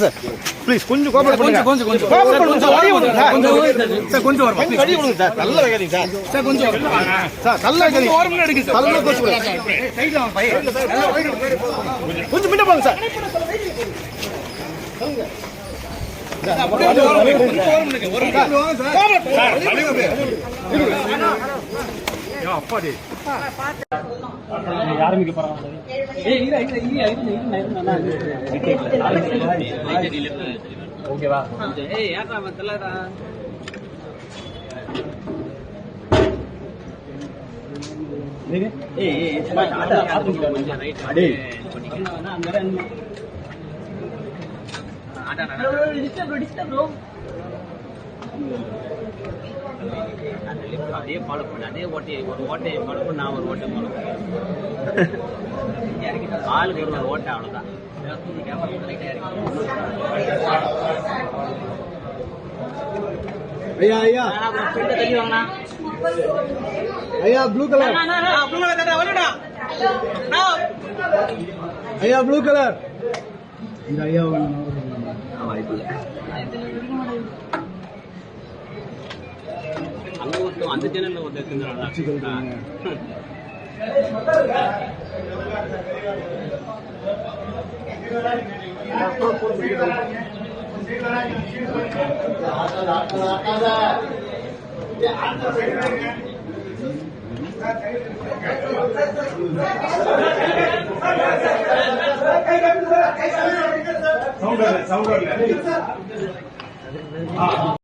Sir. Please கொஞ்சம் பண்ணுங்க கொஞ்சம், கொஞ்சம். பண்ணுங்க சார் வழி விடுங்க சார். சார் கொஞ்சம் வருமா கொஞ்சம் வழி விடுங்க சார். தள்ள வைக்காதீங்க சார். சார் கொஞ்சம் சார் தள்ள வைக்காதீங்க ஓரமாக எடுங்க சார். தள்ள கோச்சு கொஞ்சம் முன்ன போங்க சார். அப்பாடி ஆரம்பிக்க போறாங்க ஓகேவா ஏய் ஏன்டா அவன் தெரியலடா ஏய் ஏய் சும்மா ஆட்டா ஆரம்பிக்க கொஞ்சம் ரைட் அடே பண்ணிக்கலாம் அங்க ஆடா டிஸ்டர்ப் டிஸ்டர்ப் அதே ஃபாலோ பண்ணு. அதே ஓட்டையை ஒரு ஓட்டையை ஃபாலோ பண்ணு நான் ஒரு ஓட்டை ஃபாலோ பண்ணு ஆளுக்கு ஒரு ஓட்டை அவ்வளோதான் ஐயா ஐயா. தள்ளி ஐயா ப்ளூ கலர் ஐயா ப்ளூ கலர் இந்த ஐயா அங்க ನೀವು ಅಂದ ಜನಲ್ಲ ಸೌಂಡ್ ಸೌಂಡ್